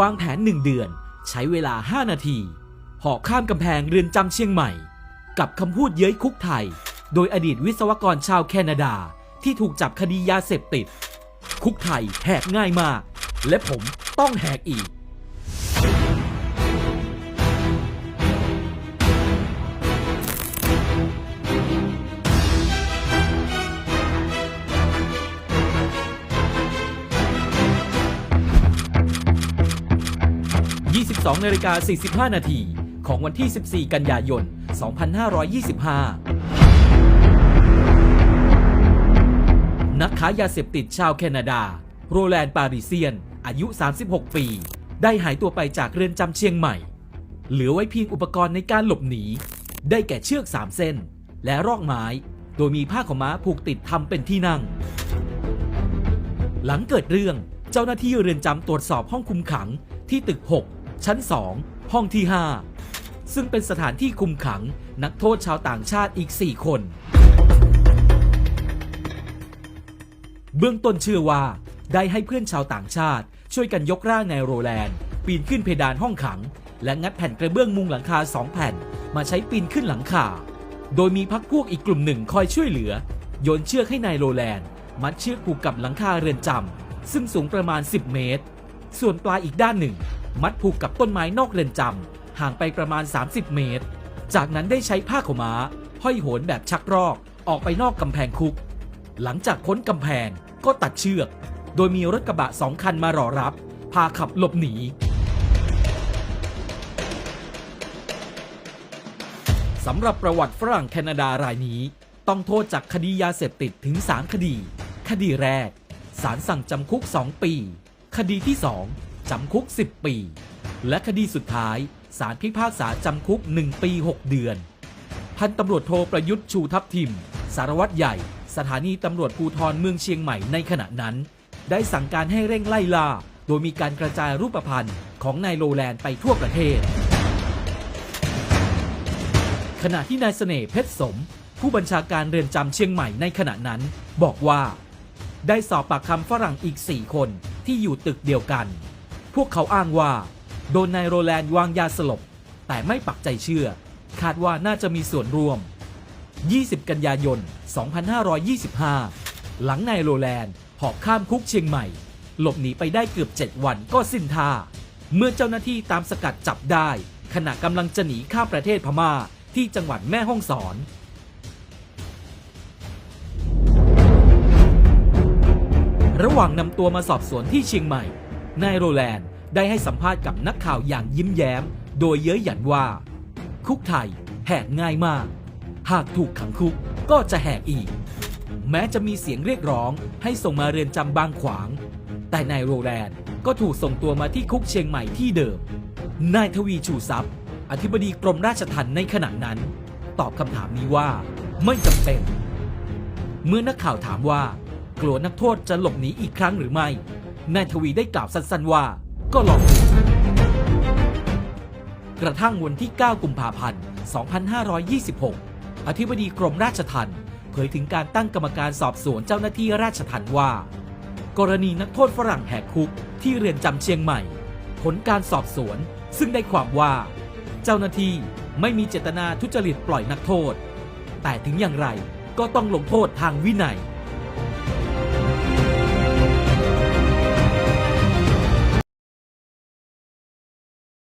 วางแผนหนึ่งเดือน ใช้เวลา 5 นาทีหอกข้ามกำแพงเรือนจำเชียงใหม่ กับคำพูดเย้ยคุกไทย โดยอดีตวิศวกรชาวแคนาดาที่ถูกจับคดียาเสพติด คุกไทยแหกง่ายมาก และผมต้องแหกอีก 22นาฬิกา45 นาทีของวันที่ 14 กันยายน 2525 นักค้ายาเสพติดชาวแคนาดา โรแลนด์ปาริเซียน อายุ 36 ปี ได้หายตัวไปจากเรือนจำเชียงใหม่ เหลือไว้เพียงอุปกรณ์ในการหลบหนี ได้แก่เชือก 3 เส้น และรอกไม้ โดยมีผ้าขาวม้าผูกติดทำเป็นที่นั่ง หลังเกิดเรื่อง เจ้าหน้าที่เรือนจำตรวจสอบห้องคุมขังที่ตึก 6 ชั้น 2 ห้องที่ 5 ซึ่งเป็นสถานที่คุมขังนักโทษชาวต่างชาติอีก 4 คน เบื้องต้นเชื่อว่าได้ให้เพื่อนชาวต่างชาติ ช่วยกันยกร่างนายโรแลนด์ ปีนขึ้นเพดานห้องขัง และงัดแผ่นกระเบื้องมุงหลังคาสองแผ่น มาใช้ปีนขึ้นหลังคา โดยมีพักพวกอีกกลุ่มหนึ่งคอยช่วยเหลือ โยนเชือกให้นายโรแลนด์ มัดเชือกผูกกับหลังคาเรือนจำซึ่งสูงประมาณ 10 เมตร ส่วนปลายอีกด้านหนึ่ง มัดผูกกับต้นไม้นอกเรือนจำห่างไปประมาณ 30 เมตร จากนั้นได้ใช้ผ้าขาวม้า ห้อยโหนแบบชักรอกออกไปนอกกำแพงคุก หลังจากพ้นกำแพงก็ตัดเชือก โดยมีรถกระบะสองคันมารอรับ พาขับหลบหนี สำหรับประวัติฝรั่งแคนาดารายนี้ ต้องโทษจากคดียาเสพติดถึง 3 คดี คดีแรกศาลสั่งจำคุก 2 ปี คดีที่ 2 จำคุก 10 ปี และคดีสุดท้ายศาลพิพากษาจำคุก 1 ปี 6 เดือน พันตำรวจโทประยุทธ์ชูทัพทิม สารวัตรใหญ่ สถานีตำรวจภูธรเมืองเชียงใหม่ในขณะนั้น ได้สั่งการให้เร่งไล่ล่า โดยมีการกระจายรูปพันธ์ของนายโรแลนด์ไปทั่วประเทศ ขณะที่นายเสน่ห์เพชรสม ผู้บัญชาการเรือนจำเชียงใหม่ในขณะนั้น บอกว่า ได้สอบปากคำฝรั่งอีก 4 คนที่อยู่ตึกเดียวกัน พวกเขาอ้างว่า โดนนายโรแลนด์วางยาสลบ แต่ไม่ปักใจเชื่อ คาดว่าน่าจะมีส่วนร่วม 20 กันยายน 2525 หลังนายโรแลนด์หอบข้ามคุกเชียงใหม่ หลบหนีไปได้เกือบ 7 วันก็สิ้นท่า เมื่อเจ้าหน้าที่ตามสกัดจับได้ ขณะกำลังจะหนีข้ามประเทศพม่าที่จังหวัดแม่ฮ่องสอนระหว่างนำตัวมาสอบสวนที่เชียงใหม่ นายโรแลนด์ได้ให้สัมภาษณ์กับนักข่าวอย่างยิ้มแย้ม โดยเย้ยหยันว่า คุกไทยแหกง่ายมาก หากถูกขังคุกก็จะแหกอีก แม้จะมีเสียงเรียกร้องให้ส่งมาเรือนจำบางขวาง แต่นายโรแลนด์ก็ถูกส่งตัวมาที่คุกเชียงใหม่ที่เดิม นายทวีชูทรัพย์ อธิบดีกรมราชทัณฑ์ในขณะนั้น ตอบคำถามนี้ว่า ไม่จำเป็น เมื่อนักข่าวถามว่า กลัวนักโทษจะหลบหนีอีกครั้งหรือไม่ นายทวีได้กล่าวสั้นๆว่า ก็ลองดูกระทั่งวันที่ 9 กุมภาพันธ์ 2526 อธิบดีกรมราชทัณฑ์เผยถึงการตั้งกรรมการสอบสวนเจ้าหน้าที่ราชทัณฑ์ว่า กรณีนักโทษฝรั่งแหกคุกที่เรือนจำเชียงใหม่ ผลการสอบสวนซึ่งได้ความว่า เจ้าหน้าที่ไม่มีเจตนาทุจริตปล่อยนักโทษ แต่ถึงอย่างไรก็ต้องลงโทษทางวินัย